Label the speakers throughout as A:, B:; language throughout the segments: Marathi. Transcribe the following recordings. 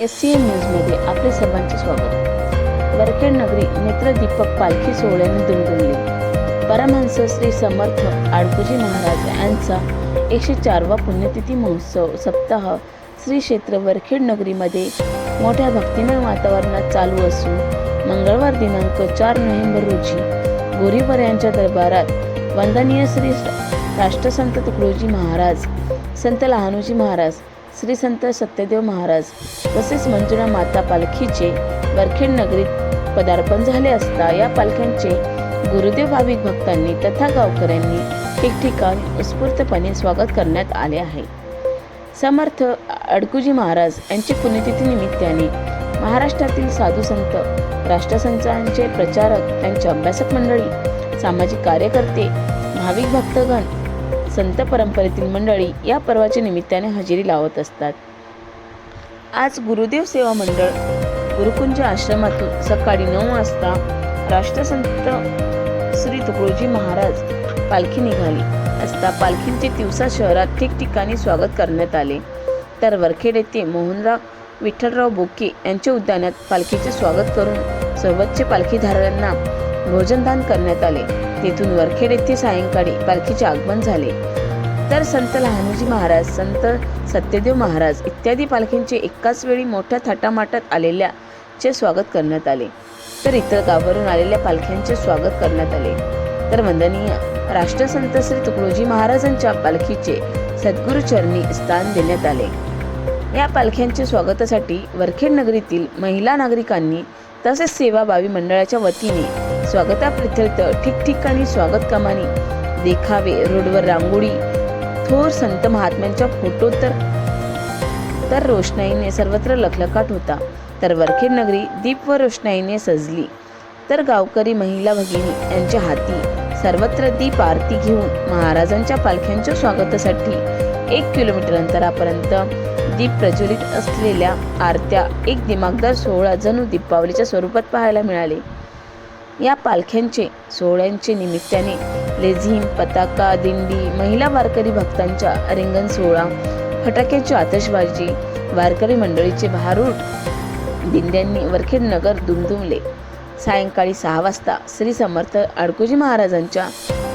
A: एस सी एन न्यूजमध्ये आपले सर्वांचे स्वागत. वरखेड नगरी नेत्रदीपक पालखी सोहळ्याने दुमदुमली. परमहंस श्री समर्थ आडकुजी महाराज यांचा एकशे चारवा पुण्यतिथी महोत्सव सप्ताह श्री क्षेत्र वरखेड नगरीमध्ये मोठ्या भक्तिमय वातावरणात चालू असून मंगळवार दिनांक चार नोव्हेंबर रोजी गोरीवर यांच्या दरबारात वंदनीय श्री राष्ट्रसंत तुकडोजी महाराज संत लहानोजी महाराज श्री संत सत्यदेव महाराज तसेच मंजुळा माता पालखीचे वरखेड नगरीत पदार्पण झाले असता या पालख्यांचे गुरुदेव भाविक भक्तांनी तथा गावकऱ्यांनी ठिकठिकाणी उत्स्फूर्तपणे स्वागत करण्यात आले आहे. समर्थ अडकुजी महाराज यांची पुण्यतिथी निमित्ताने महाराष्ट्रातील साधू संत राष्ट्रसंतांचे प्रचारक त्यांचे अभ्यासक मंडळी सामाजिक कार्यकर्ते भाविक भक्तगण संत परंपरेतील मंडळी या पर्वाच्या निमित्ताने हजेरी लावत असतात. आज गुरुदेव सेवा मंडळ गुरुकुंज आश्रमातून सकाळी नऊ वाजता राष्ट्रसंत श्री तुकडोजी महाराज पालखी निघाली. असता पालखींचे दिवसा शहरात ठिकठिकाणी स्वागत करण्यात आले. तर वरखेड येथे मोहनराव विठ्ठलराव बोके यांच्या उद्यानात पालखीचे स्वागत करून सर्वोच्च पालखीधारकांना भोजनदान करण्यात आले. तेथून वरखेड येथे सायंकाळी पालखीचे आगमन झाले. तर संत लहानजी महाराज संत सत्यदेव महाराज इत्यादी पालखींचे एकाच वेळी मोठ्या थाटामाटात आलेल्या चे स्वागत करण्यात आले. तर इतर गावावरून आलेल्या पालख्यांचे स्वागत करण्यात आले. तर वंदनीय राष्ट्रसंत श्री तुकडोजी महाराजांच्या पालखीचे सद्गुरुचरणी स्थान देण्यात आले. या पालख्यांच्या स्वागतासाठी वरखेड नगरीतील महिला नागरिकांनी तसेच सेवाभावी मंडळाच्या वतीने स्वागताप्रित्यर्थ ठिकठिकाणी स्वागत कमानी. देखावे रोडवर रांगोळी. थोर संत महात्म्यांच्या फोटो तर तर रोषणाईने सर्वत्र लखलखाट होता. तर वरखेड नगरी दीप व रोषणाईने सजली. तर गावकरी महिला भगिनी यांच्या हाती सर्वत्र दीप आरती घेऊन महाराजांच्या पालख्यांच्या स्वागतासाठी एक किलोमीटर अंतरापर्यंत दीप प्रज्वलित असलेल्या आरत्या एक दिमागदार सोहळा जणू दीपावलीच्या स्वरूपात पाहायला मिळाले. या पालख्यांचे सोहळ्यांचे निमित्ताने लेझिम पताका दिंडी महिला वारकरी भक्तांच्या रिंगण सोहळा फटाक्याची आतषबाजी वारकरी मंडळीचे भारूड दिंड्यांनी वरखेड नगर दुमदुमले. सायंकाळी सहा वाजता श्री समर्थ आडकोजी महाराजांच्या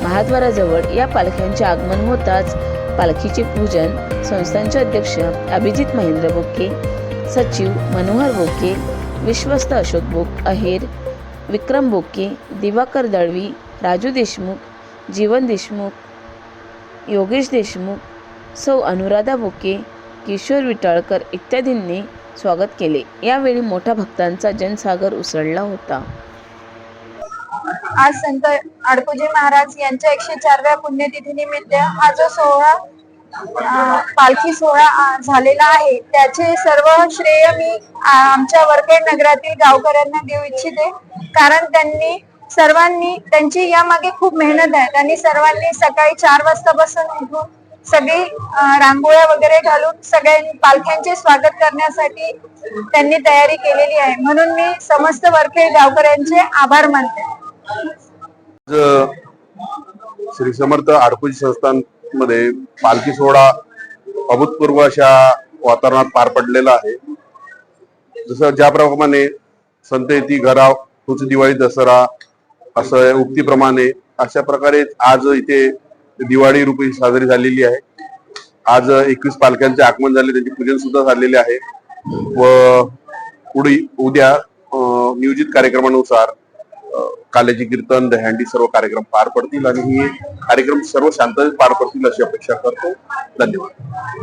A: महाद्वाराजवळ या पालख्यांचे आगमन होताच पालखीचे पूजन संस्थांचे अध्यक्ष अभिजित महेंद्र बोके सचिव मनोहर बोके विश्वस्त अशोक बोक अहेर विक्रम बोके दिवाकर दळवी राजू देशमुख जीवन देशमुख योगेश देशमुख सौ अनुराधा बोके किशोर विटाळकर इत्यादींनी स्वागत केले. यावेळी मोठा भक्तांचा जनसागर उसळला होता.
B: आज संत अडकुजी महाराज यांच्या एकशे चारव्या पुण्यतिथी निमित्त हा जो सोहळा पालखी सोहळा झालेला आहे. त्याचे सर्व श्रेय मी आमच्या वरखेड नगरातील गावकऱ्यांना देऊ इच्छिते. कारण त्यांनी सर्वांनी त्यांची यामागे खूप मेहनत आहे. त्यांनी सर्वांनी सकाळी चार वाजतापासून उठून सगळी रांगोळ्या वगैरे घालून सगळ्यांनी पालख्यांचे स्वागत करण्यासाठी त्यांनी तयारी केलेली आहे. म्हणून मी समस्त वरखेड गावकऱ्यांचे आभार मानते.
C: श्री समर्थ आडकुजी संस्थान मध्ये पालखी सोहळा अभूतपूर्व अशा वातावरणात पार पडलेला आहे. जसं ज्याप्रमाणे संत येती घरा तुच दिवाळी दसरा असं उक्तीप्रमाणे अशा प्रकारे आज इथे दिवाळी रूपी साजरी झालेली आहे. आज एकवीस पालख्यांचे आगमन झाले त्यांचे पूजन सुद्धा झालेले आहे. व पुढे उद्या नियोजित कार्यक्रमानुसार कालेजी कीर्तन दहंडी सर्व कार्यक्रम पार पडतील आणि हे कार्यक्रम सर्व शांततेत पार पडतील अशी अपेक्षा करतो. धन्यवाद.